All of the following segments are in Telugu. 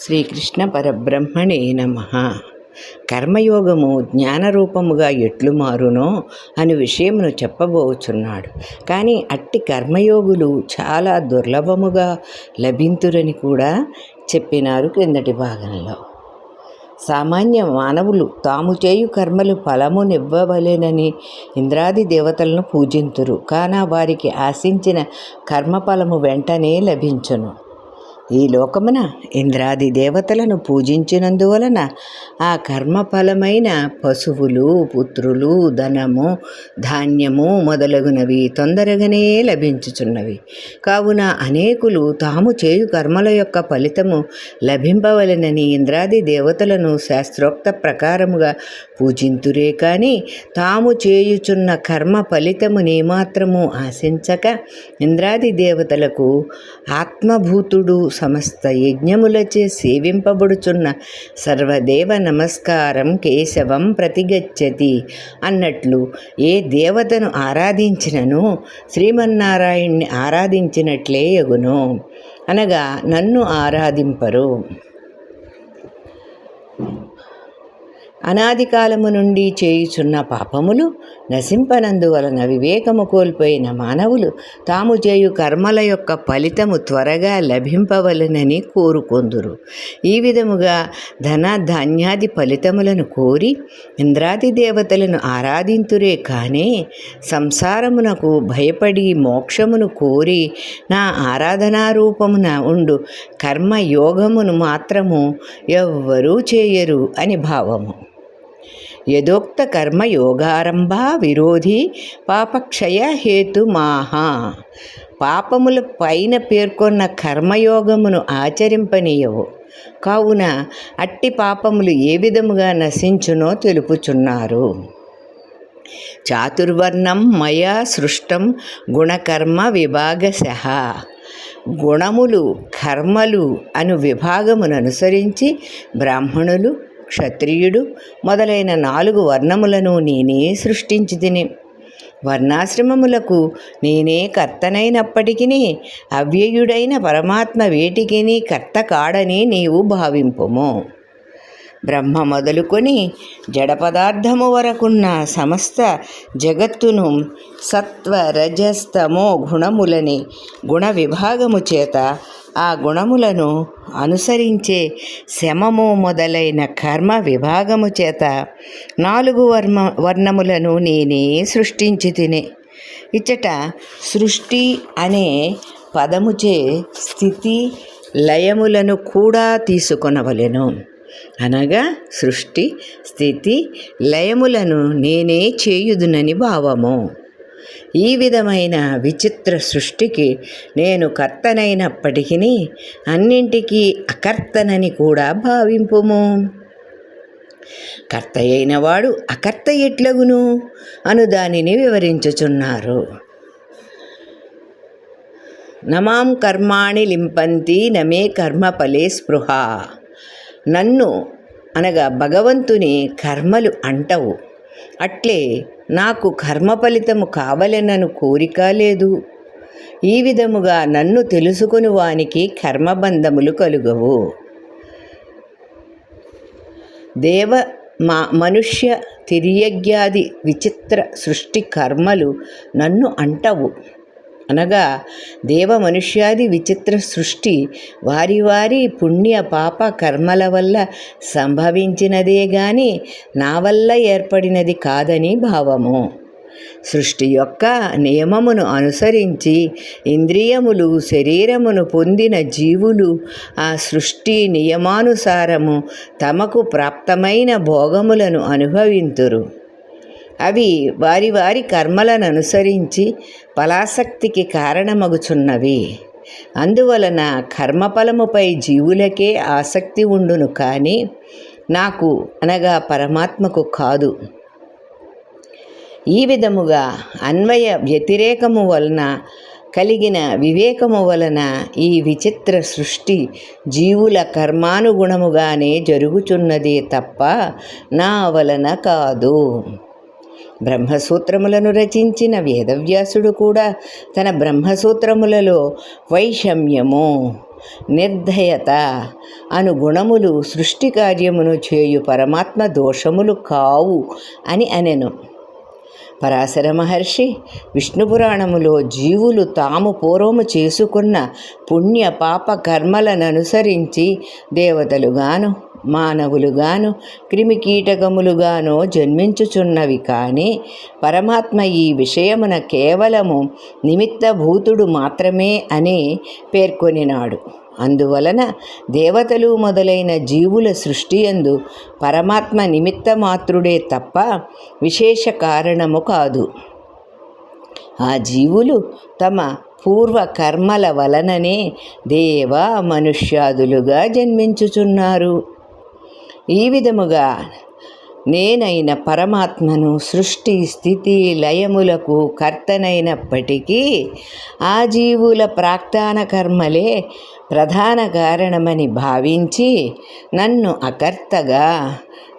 శ్రీకృష్ణ పరబ్రహ్మణే నమ. కర్మయోగము జ్ఞానరూపముగా ఎట్లు మారునో అని విషయమును చెప్పబోచున్నాడు. కానీ అట్టి కర్మయోగులు చాలా దుర్లభముగా లభింతురని కూడా చెప్పినారు క్రిందటి భాగంలో. సామాన్య మానవులు తాము చేయు కర్మలు ఫలమునివ్వవలెనని ఇంద్రాది దేవతలను పూజింతురు. కాన వారికి ఆశించిన కర్మఫలము వెంటనే లభించును. ఈ లోకమున ఇంద్రాది దేవతలను పూజించినందువలన ఆ కర్మఫలమైన పశువులు పుత్రులు ధనము ధాన్యము మొదలగునవి తొందరగానే లభించుచున్నవి. కావున అనేకులు తాము చేయు కర్మల యొక్క ఫలితము లభింపవలెనని ఇంద్రాది దేవతలను శాస్త్రోక్త ప్రకారముగా పూజింతురే కానీ తాము చేయుచున్న కర్మ ఫలితముని మాత్రము ఆశించక ఇంద్రాది దేవతలకు ఆత్మభూతుడు సమస్త యజ్ఞములచే సేవింపబడుచున్న సర్వదేవ నమస్కారం కేశవం ప్రతిగచ్చతి. అన్నట్లు ఏ దేవతను ఆరాధించినను? శ్రీమన్నారాయణ్ణి ఆరాధించినట్లే యగును అనగా నన్ను ఆరాధింపరు. అనాది కాలము నుండి చేయుచున్న పాపములు నశింపనందువలన వివేకము కోల్పోయిన మానవులు తాము చేయు కర్మల యొక్క ఫలితము త్వరగా లభింపవలనని కోరుకొందురు. ఈ విధముగా ధన ధాన్యాది ఫలితములను కోరి ఇంద్రాది దేవతలను ఆరాధింతురే కానీ సంసారమునకు భయపడి మోక్షమును కోరి నా ఆరాధనారూపమున ఉండు కర్మయోగమును మాత్రము ఎవ్వరూ చేయరు అని భావము. యథోక్త కర్మయోగారంభ విరోధి పాపక్షయ హేతుమాహ. పాపముల పైన పేర్కొన్న కర్మయోగమును ఆచరింపనీయవు. కావున అట్టి పాపములు ఏ విధముగా నశించునో తెలుపుచున్నారు. చాతుర్వర్ణం మయా సృష్టం గుణకర్మ విభాగశ. గుణములు కర్మలు అను విభాగమును అనుసరించి బ్రాహ్మణులు క్షత్రియుడు మొదలైన నాలుగు వర్ణములను నేనే సృష్టించి తిని వర్ణాశ్రమములకు నేనే కర్తనైనప్పటికీ అవ్యయుడైన పరమాత్మ వేటికిని కర్త కాడని నీవు భావింపుము. బ్రహ్మ మొదలుకొని జడ పదార్థము వరకున్న సమస్త జగత్తును సత్వ రజస్తమో గుణములని గుణ విభాగము చేత ఆ గుణములను అనుసరించే శమము మొదలైన కర్మ విభాగము చేత నాలుగు వర్మ వర్ణములను నేనే సృష్టించి తినే ఇచ్చట సృష్టి అనే పదముచే స్థితి లయములను కూడా తీసుకొనవలెను. అనగా సృష్టి స్థితి లయములను నేనే చేయుదునని భావము. ఈ విధమైన విచిత్ర సృష్టికి నేను కర్తనైనప్పటికీ అన్నింటికీ అకర్తనని కూడా భావింపుము. కర్త అయినవాడు అకర్త ఎట్లగును? అను దానిని వివరించుచున్నారు. నమాం కర్మాణి లింపంతి నమే కర్మ ఫలే స్పృహ. నన్ను అనగా భగవంతుని కర్మలు అంటవు. అట్లే నాకు కర్మ ఫలితము కావలెనను కోరిక లేదు. ఈ విధముగా నన్ను తెలుసుకుని వానికి కర్మబంధములు కలుగవు. దేవ మా మనుష్య తిరియజ్ఞాది విచిత్ర సృష్టి కర్మలు నన్ను అంటవు. అనగా దేవ మనుష్యాది విచిత్ర సృష్టి వారి వారి పుణ్య పాప కర్మల వల్ల సంభవించినదే గాని నా వల్ల ఏర్పడినది కాదని భావము. సృష్టి యొక్క నియమమును అనుసరించి ఇంద్రియములు శరీరమును పొందిన జీవులు ఆ సృష్టి నియమానుసారము తమకు ప్రాప్తమైన భోగములను అనుభవింతురు. అవి వారి వారి కర్మలను అనుసరించి ఫలాసక్తికి కారణమగుచున్నవి. అందువలన కర్మఫలముపై జీవులకే ఆసక్తి ఉండును కానీ నాకు అనగా పరమాత్మకు కాదు. ఈ విధముగా అన్వయ వ్యతిరేకము వలన కలిగిన వివేకము వలన ఈ విచిత్ర సృష్టి జీవుల కర్మానుగుణముగానే జరుగుచున్నదే తప్ప నా వలన కాదు. బ్రహ్మసూత్రములను రచించిన వేదవ్యాసుడు కూడా తన బ్రహ్మసూత్రములలో వైషమ్యము నిర్దయత అను గుణములు సృష్టి కార్యమును చేయు పరమాత్మ దోషములు కావు అని అనెను. పరాశర మహర్షి విష్ణు పురాణములో జీవులు తాము పూర్వము చేసుకున్న పుణ్య పాప కర్మలను అనుసరించి దేవతలుగాను మానవులుగాను క్రిమికీటకములుగానో జన్మించుచున్నవి కానీ పరమాత్మ ఈ విషయమున కేవలము నిమిత్తభూతుడు మాత్రమే అని పేర్కొనినాడు. అందువలన దేవతలు మొదలైన జీవుల సృష్టి ఎందు పరమాత్మ నిమిత్త మాత్రుడే తప్ప విశేష కారణము కాదు. ఆ జీవులు తమ పూర్వ కర్మల వలననే దేవ మనుష్యాదులుగా జన్మించుచున్నారు. ఈ విధముగా నేనైన పరమాత్మను సృష్టి స్థితి లయములకు కర్తనైనప్పటికీ ఆ జీవుల ప్రాక్తాన కర్మలే ప్రధాన కారణమని భావించి నన్ను అకర్తగా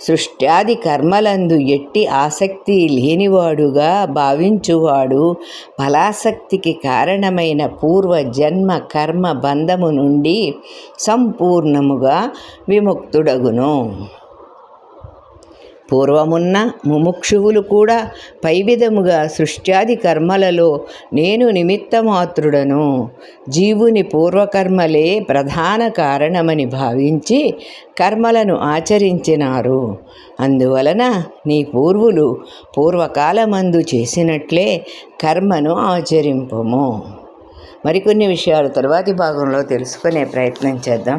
సృష్ట్యాది కర్మలందు ఎట్టి ఆసక్తి లేనివాడుగా భావించువాడు ఫలాసక్తికి కారణమైన పూర్వ జన్మ కర్మ బంధము నుండి సంపూర్ణముగా విముక్తుడగును. పూర్వమున్న ముముక్షువులు కూడా పై విధముగా సృష్ట్యాది కర్మలలో నేను నిమిత్తమాత్రుడను. జీవుని పూర్వకర్మలే ప్రధాన కారణమని భావించి కర్మలను ఆచరించినారు. అందువలన నీ పూర్వులు పూర్వకాలమందు చేసినట్లే కర్మను ఆచరింపము. మరికొన్ని విషయాలు తరువాతి భాగంలో తెలుసుకునే ప్రయత్నం చేద్దాం.